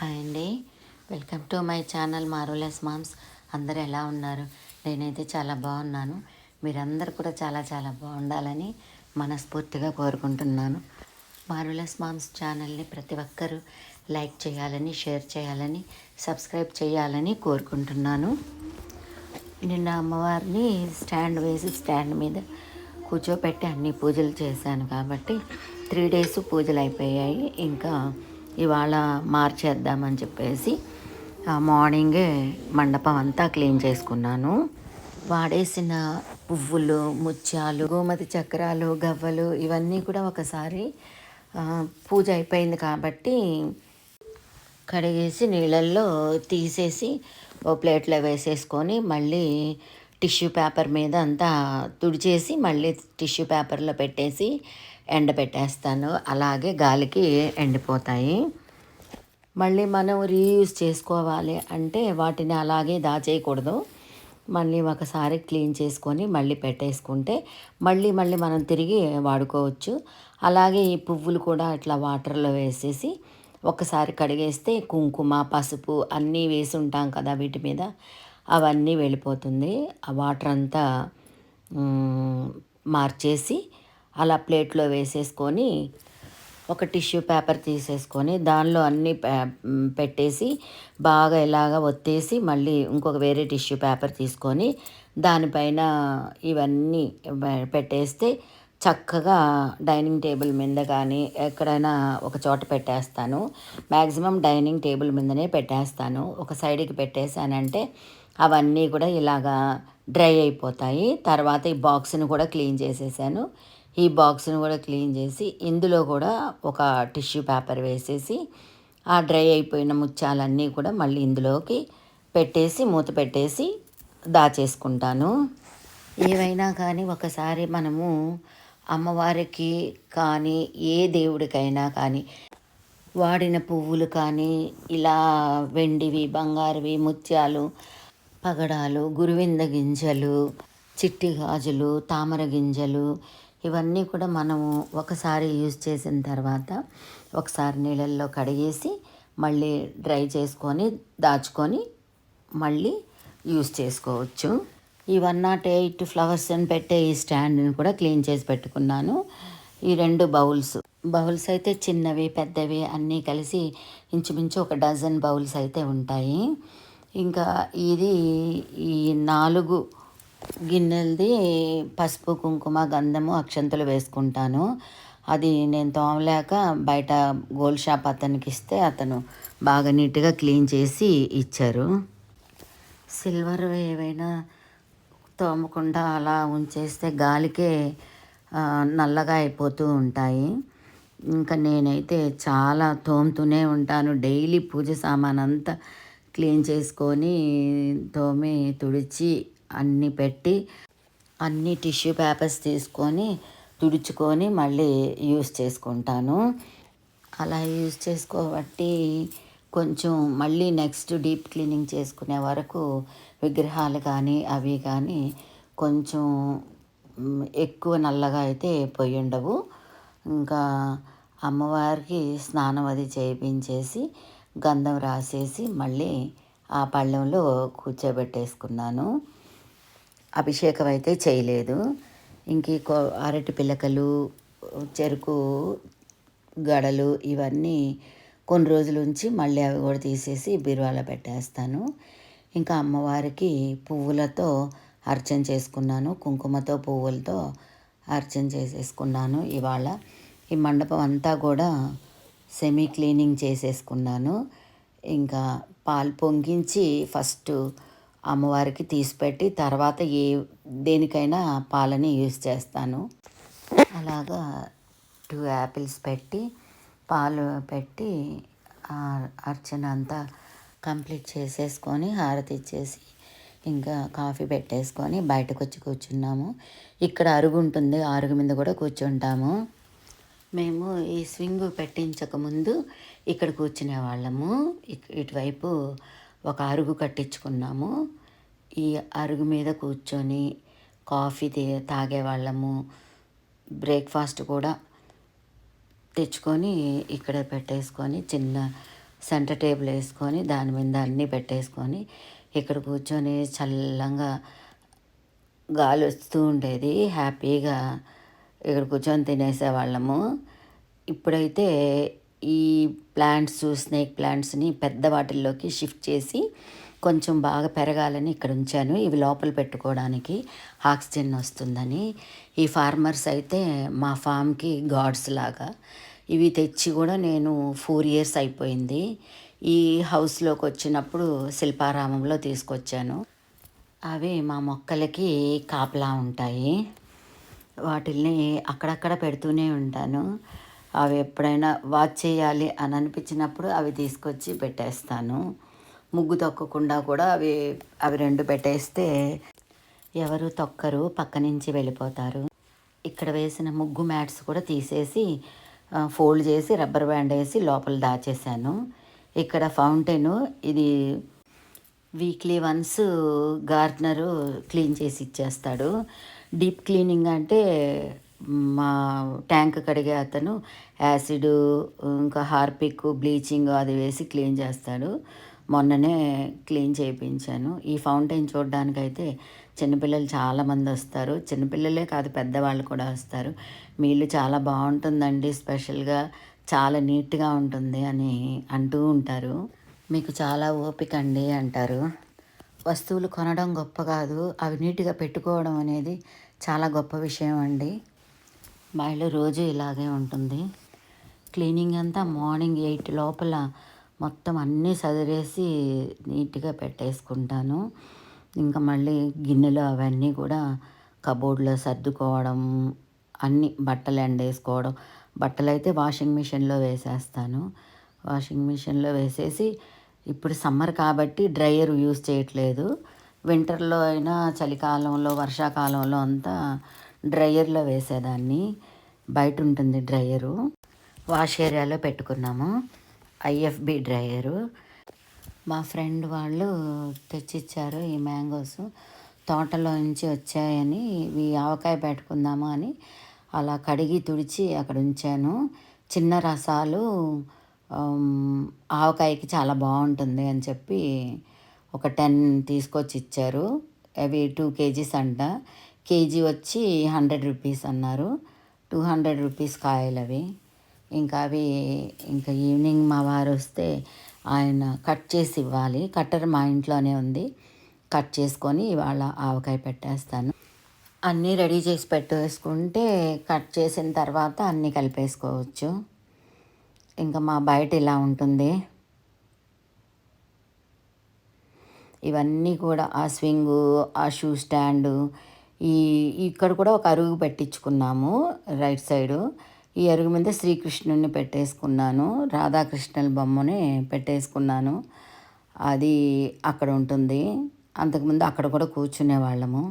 Hi అండి. Welcome to my channel marvellous moms. అందరు ఎలా ఉన్నారు? నేనైతే చాలా బాగున్నాను. మీరందరూ కూడా చాలా చాలా బాగుండాలని మనస్ఫూర్తిగా కోరుకుంటున్నాను. మారోలెస్ మామ్స్ ఛానల్ని ప్రతి ఒక్కరూ లైక్ చేయాలని షేర్ చేయాలని సబ్స్క్రైబ్ చేయాలని కోరుకుంటున్నాను. నిన్న అమ్మవారిని స్టాండ్ వేసి స్టాండ్ మీద కూర్చోపెట్టి అన్ని పూజలు చేశాను కాబట్టి త్రీ డేస్ పూజలు అయిపోయాయి. ఇంకా ఇవాళ మార్చేద్దామని చెప్పేసి మార్నింగే మండపం అంతా క్లీన్ చేసుకున్నాను. వాడేసిన పువ్వులు ముత్యాలు గోమతి చక్రాలు గవ్వలు ఇవన్నీ కూడా ఒకసారి పూజ అయిపోయింది కాబట్టి కడిగేసి నీళ్ళల్లో తీసేసి ఓ ప్లేట్లో వేసేసుకొని మళ్ళీ టిష్యూ పేపర్ మీద అంతా తుడిచేసి మళ్ళీ టిష్యూ పేపర్లో పెట్టేసి ఎండబెట్టేస్తాను. అలాగే గాలికి ఎండిపోతాయి. మళ్ళీ మనం రీయూజ్ చేసుకోవాలి అంటే వాటిని అలాగే దాచేయకూడదు. మళ్ళీ ఒకసారి క్లీన్ చేసుకొని మళ్ళీ పెట్టేసుకుంటే మళ్ళీ మళ్ళీ మనం తిరిగి వాడుకోవచ్చు. అలాగే ఈ పువ్వులు కూడా ఇట్లా వాటర్లో వేసేసి ఒకసారి కడిగేస్తే కుంకుమ పసుపు అన్నీ వేసి ఉంటాం కదా వీటి మీద. అవన్నీ వెళ్ళిపోతుంది. ఆ వాటర్ అంతా మార్చేసి అలా ప్లేట్లో వేసేసుకొని ఒక టిష్యూ పేపర్ తీసేసుకొని దానిలో అన్నీ పెట్టేసి బాగా ఇలాగ ఒత్తేసి మళ్ళీ ఇంకొక వేరే టిష్యూ పేపర్ తీసుకొని దానిపైన ఇవన్నీ పెట్టేస్తే చక్కగా డైనింగ్ టేబుల్ మీద కానీ ఎక్కడైనా ఒక చోట పెట్టేస్తాను. మ్యాక్సిమం డైనింగ్ టేబుల్ మీదనే పెట్టేస్తాను. ఒక సైడ్కి పెట్టేశానంటే అవన్నీ కూడా ఇలాగా డ్రై అయిపోతాయి. తర్వాత ఈ బాక్స్ని కూడా క్లీన్ చేసేసాను. ఈ బాక్స్ని కూడా క్లీన్ చేసి ఇందులో కూడా ఒక టిష్యూ పేపర్ వేసేసి ఆ డ్రై అయిపోయిన ముత్యాలన్నీ కూడా మళ్ళీ ఇందులోకి పెట్టేసి మూత పెట్టేసి దాచేసుకుంటాను. ఏవైనా కానీ ఒకసారి మనము అమ్మవారికి కానీ ఏ దేవుడికైనా కానీ వాడిన పువ్వులు కానీ ఇలా వెండివి బంగారువి ముత్యాలు పగడాలు గురువింద గింజలు చిట్టి గాజులు తామర గింజలు ఇవన్నీ కూడా మనము ఒకసారి యూజ్ చేసిన తర్వాత ఒకసారి నీళ్ళల్లో కడిగేసి మళ్ళీ డ్రై చేసుకొని దాచుకొని మళ్ళీ యూస్ చేసుకోవచ్చు. ఈ వన్ నాట్ ఎయిట్ ఫ్లవర్స్ అని పెట్టే ఈ స్టాండ్ని కూడా క్లీన్ చేసి పెట్టుకున్నాను. ఈ రెండు బౌల్స్. బౌల్స్ అయితే చిన్నవి పెద్దవి అన్నీ కలిసి ఇంచుమించు ఒక డజన్ బౌల్స్ అయితే ఉంటాయి. ఇంకా ఇది ఈ నాలుగు గిన్నెలది పసుపు కుంకుమ గంధము అక్షంతలు వేసుకుంటాను. అది నేను తోమలేక బయట గోల్డ్ షాప్ అతనికి ఇస్తే అతను బాగా నీట్గా క్లీన్ చేసి ఇచ్చారు. సిల్వర్ ఏవైనా తోమకుండా అలా ఉంచేస్తే గాలికే నల్లగా అయిపోతూ ఉంటాయి. ఇంకా నేనైతే చాలా తోముతూనే ఉంటాను. డైలీ పూజ సామాన్ అంతా క్లీన్ చేసుకొని తోమి తుడిచి అన్నీ పెట్టి అన్ని టిష్యూ పేపర్స్ తీసుకొని తుడుచుకొని మళ్ళీ యూస్ చేసుకుంటాను. అలా యూజ్ చేసుకోబట్టి కొంచెం మళ్ళీ నెక్స్ట్ డీప్ క్లీనింగ్ చేసుకునే వరకు విగ్రహాలు కానీ అవి కానీ కొంచెం ఎక్కువ నల్లగా అయితే పోయి ఉండవు. ఇంకా అమ్మవారికి స్నానం అది చేయించేసి గంధం రాసేసి మళ్ళీ ఆ పళ్ళెంలో కూర్చోబెట్టేసుకున్నాను. అభిషేకం అయితే చేయలేదు. ఇంక కో- అరటి పిలకలు చెరుకు గడలు ఇవన్నీ కొన్ని రోజుల ఉంచి మళ్ళీ అవి కూడా తీసేసి బీరువాలో పెట్టేస్తాను. ఇంకా అమ్మవారికి పువ్వులతో అర్చన చేసుకున్నాను. కుంకుమతో పువ్వులతో అర్చన చేసేసుకున్నాను ఇవాళ. ఈ మండపం అంతా కూడా సెమీ క్లీనింగ్ చేసేసుకున్నాను. ఇంకా పాలు పొంగించి ఫస్ట్ అమ్మవారికి తీసిపెట్టి తర్వాత ఏ దేనికైనా పాలని యూజ్ చేస్తాను. అలాగా టూ యాపిల్స్ పెట్టి పాలు పెట్టి అర్చన అంతా కంప్లీట్ చేసేసుకొని హారతి ఇచ్చేసి ఇంకా కాఫీ పెట్టేసుకొని బయటకు వచ్చి కూర్చున్నాము. ఇక్కడ అరుగు ఉంటుంది అరుగు మీద కూడా కూర్చుంటాము. మేము ఈ స్వింగ్ పెట్టించక ముందు ఇక్కడ కూర్చునే వాళ్ళము ఇటువైపు ఒక అరుగు కట్టించుకున్నాము. ఈ అరుగు మీద కూర్చొని కాఫీ తే తాగేవాళ్ళము. బ్రేక్ఫాస్ట్ కూడా తెచ్చుకొని ఇక్కడ పెట్టేసుకొని చిన్న సెంటర్ టేబుల్ వేసుకొని దాని మీద అన్నీ పెట్టేసుకొని ఇక్కడ కూర్చొని చల్లంగా గాలి వస్తూ ఉండేది. హ్యాపీగా ఇక్కడ కూర్చొని తినేసేవాళ్ళము. ఇప్పుడైతే ఈ ప్లాంట్స్ స్నేక్ ప్లాంట్స్ని పెద్ద వాటిల్లోకి షిఫ్ట్ చేసి కొంచెం బాగా పెరగాలని ఇక్కడ ఉంచాను. ఇవి లోపల పెట్టుకోవడానికి ఆక్సిజన్ వస్తుందని. ఈ ఫార్మర్స్ అయితే మా ఫామ్కి గాడ్స్ లాగా. ఇవి తెచ్చి కూడా నేను ఫోర్ ఇయర్స్ అయిపోయింది. ఈ హౌస్లోకి వచ్చినప్పుడు శిల్పారామంలో తీసుకొచ్చాను. అవి మా మొక్కలకి కాపలా ఉంటాయి. వాటిల్ని అక్కడక్కడ పెడుతూనే ఉంటాను. అవి ఎప్పుడైనా వాచ్ చేయాలి అని అనిపించినప్పుడు అవి తీసుకొచ్చి పెట్టేస్తాను. ముగ్గు తొక్కకుండా కూడా అవి అవి రెండు పెట్టేస్తే ఎవరు తొక్కరు పక్క నుంచి వెళ్ళిపోతారు. ఇక్కడ వేసిన ముగ్గు మ్యాట్స్ కూడా తీసేసి ఫోల్డ్ చేసి రబ్బర్ బ్యాండ్ వేసి లోపల దాచేసాను ఇక్కడ ఫౌంటైన్ ఇది వీక్లీ వన్స్ గార్డనరు క్లీన్ చేసి ఇచ్చేస్తాడు. డీప్ క్లీనింగ్ అంటే మా ట్యాంక్ కడిగే అతను యాసిడ్ ఇంకా హార్పిక్ బ్లీచింగ్ అది వేసి క్లీన్ చేస్తాడు. మొన్ననే క్లీన్ చేయించాను. ఈ ఫౌంటైన్ చూడడానికైతే చిన్నపిల్లలు చాలామంది వస్తారు. చిన్నపిల్లలే కాదు పెద్దవాళ్ళు కూడా వస్తారు. మీళ్ళు చాలా బాగుంటుందండి. స్పెషల్గా చాలా నీట్గా ఉంటుంది అని అంటూ ఉంటారు. మీకు చాలా ఓపిక అండి అంటారు. వస్తువులు కొనడం గొప్ప కాదు. అవి నీట్గా పెట్టుకోవడం అనేది చాలా గొప్ప విషయం అండి. మా ఇల్లు రోజు ఇలాగే ఉంటుంది. క్లీనింగ్ అంతా మార్నింగ్ ఎయిట్ లోపల మొత్తం అన్నీ సదిరేసి నీట్గా పెట్టేసుకుంటాను. ఇంకా మళ్ళీ గిన్నెలు అవన్నీ కూడా కబోర్డ్లో సర్దుకోవడం అన్ని బట్టలు ఎండేసుకోవడం. బట్టలు అయితే వాషింగ్ మిషన్లో వేసేస్తాను. వాషింగ్ మిషన్లో వేసేసి ఇప్పుడు సమ్మర్ కాబట్టి డ్రయర్ యూస్ చేయట్లేదు. వింటర్లో అయినా చలికాలంలో వర్షాకాలంలో అంతా డ్రయర్లో వేసేదాన్ని. బయట ఉంటుంది డ్రయరు. వాష్ ఏరియాలో పెట్టుకున్నాము. IFB dryer. మా ఫ్రెండ్ వాళ్ళు తెచ్చిచ్చారు ఈ మ్యాంగోస్. తోటలో నుంచి వచ్చాయని ఇవి ఆవకాయ పెట్టుకుందాము అని అలా కడిగి తుడిచి అక్కడ ఉంచాను. చిన్న రసాలు ఆవకాయకి చాలా బాగుంటుంది అని చెప్పి ఒక టెన్ తీసుకొచ్చి ఇచ్చారు అవి టూ కేజీస్ అంట. కేజీ వచ్చి హండ్రెడ్ రూపీస్ అన్నారు. టూ హండ్రెడ్ రూపీస్ కాయలు అవి ఇంకా అవి ఇంకా ఈవినింగ్ మా వారు వస్తే ఆయన కట్ చేసి ఇవ్వాలి. కట్టర్ మా ఇంట్లోనే ఉంది. కట్ చేసుకొని ఇవాళ ఆవకాయ పెట్టేస్తాను. అన్నీ రెడీ చేసి పెట్టేసుకుంటే కట్ చేసిన తర్వాత అన్నీ కలిపేసుకోవచ్చు. ఇంకా మా బయట ఇలా ఉంటుంది. ఇవన్నీ కూడా ఆ స్వింగు ఆ షూ స్టాండు ఈ ఇక్కడ కూడా ఒక అరుగు పెట్టించుకున్నాము రైట్ సైడు. ఈ అరుగు మీద శ్రీకృష్ణుని పెట్టేసుకున్నాను రాధాకృష్ణుల బొమ్మని పెట్టేసుకున్నాను. అది అక్కడ ఉంటుంది. అంతకుముందు అక్కడ కూడా కూర్చునే వాళ్ళము.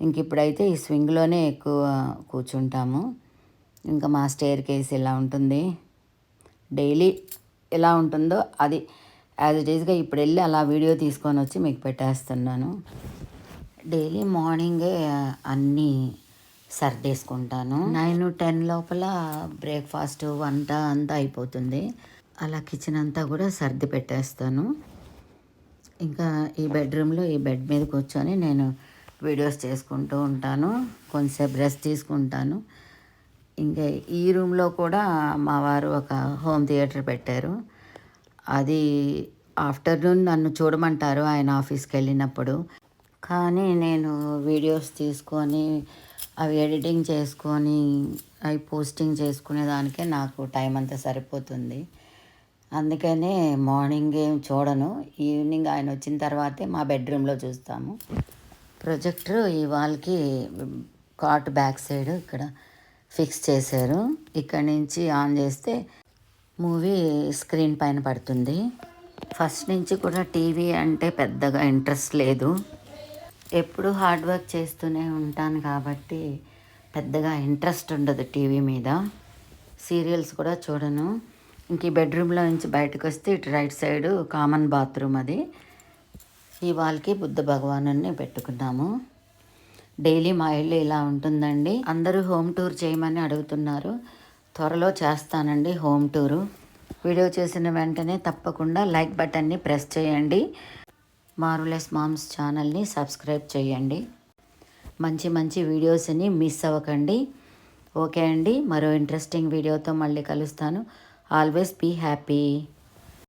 ఇంక ఇప్పుడైతే ఈ స్వింగ్లోనే ఎక్కువ కూర్చుంటాము. ఇంకా మా స్టేర్ కేస్ ఇలా ఉంటుంది? డైలీ ఎలా ఉంటుందో అది యాజ్ ఇట్ ఈస్గా ఇప్పుడు వెళ్ళి అలా వీడియో తీసుకొని వచ్చి మీకు పెట్టేస్తున్నాను. డైలీ మార్నింగే అన్నీ సర్దేసుకుంటాను. నైన్ టెన్ లోపల బ్రేక్ఫాస్ట్ వంట అంతా అయిపోతుంది. అలా కిచెన్ అంతా కూడా సర్ది పెట్టేస్తాను. ఇంకా ఈ బెడ్రూమ్లో ఈ బెడ్ మీద కూర్చొని నేను వీడియోస్ చేసుకుంటూ ఉంటాను. కొంచెంసేపు రెస్ట్ తీసుకుంటాను. ఇంకా ఈ రూమ్లో కూడా మా వారు ఒక హోమ్ థియేటర్ పెట్టారు. అది ఆఫ్టర్నూన్ నన్ను చూడమంటారు ఆయన ఆఫీస్కి వెళ్ళినప్పుడు. కానీ నేను వీడియోస్ తీసుకొని అవి ఎడిటింగ్ చేసుకొని అవి పోస్టింగ్ చేసుకునే దానికే నాకు టైం అంతా సరిపోతుంది. అందుకనే మార్నింగ్ ఏం చూడను. ఈవినింగ్ ఆయన వచ్చిన తర్వాతే మా బెడ్రూమ్లో చూస్తాము. ప్రొజెక్టర్ ఈ వాల్కి కాట్ బ్యాక్ సైడ్ ఇక్కడ ఫిక్స్ చేశారు. ఇక్కడ నుంచి ఆన్ చేస్తే మూవీ స్క్రీన్ పైన పడుతుంది. ఫస్ట్ నుంచి కూడా టీవీ అంటే పెద్దగా ఇంట్రెస్ట్ లేదు. ఎప్పుడు హార్డ్ వర్క్ చేస్తూనే ఉంటాను కాబట్టి పెద్దగా ఇంట్రెస్ట్ ఉండదు టీవీ మీద. సీరియల్స్ కూడా చూడను. ఇంక ఈ బెడ్రూమ్లో నుంచి బయటకు వస్తే ఇటు రైట్ సైడ్ కామన్ బాత్రూమ్ అది. ఈ వాల్కి బుద్ధ భగవాను పెట్టుకున్నాము. డైలీ మా ఇల్లు ఇలా ఉంటుందండి. అందరూ హోమ్ టూర్ చేయమని అడుగుతున్నారు. త్వరలో చేస్తానండి హోమ్ టూరు. వీడియో చేసిన వెంటనే తప్పకుండా లైక్ బటన్ని ప్రెస్ చేయండి. మారులెస్ మామ్స్ ఛానల్ని సబ్స్క్రైబ్ చేయండి. మంచి మంచి వీడియోస్ని మిస్ అవ్వకండి. ఓకే అండి మరో ఇంట్రెస్టింగ్ వీడియోతో మళ్ళీ కలుస్తాను. Always be happy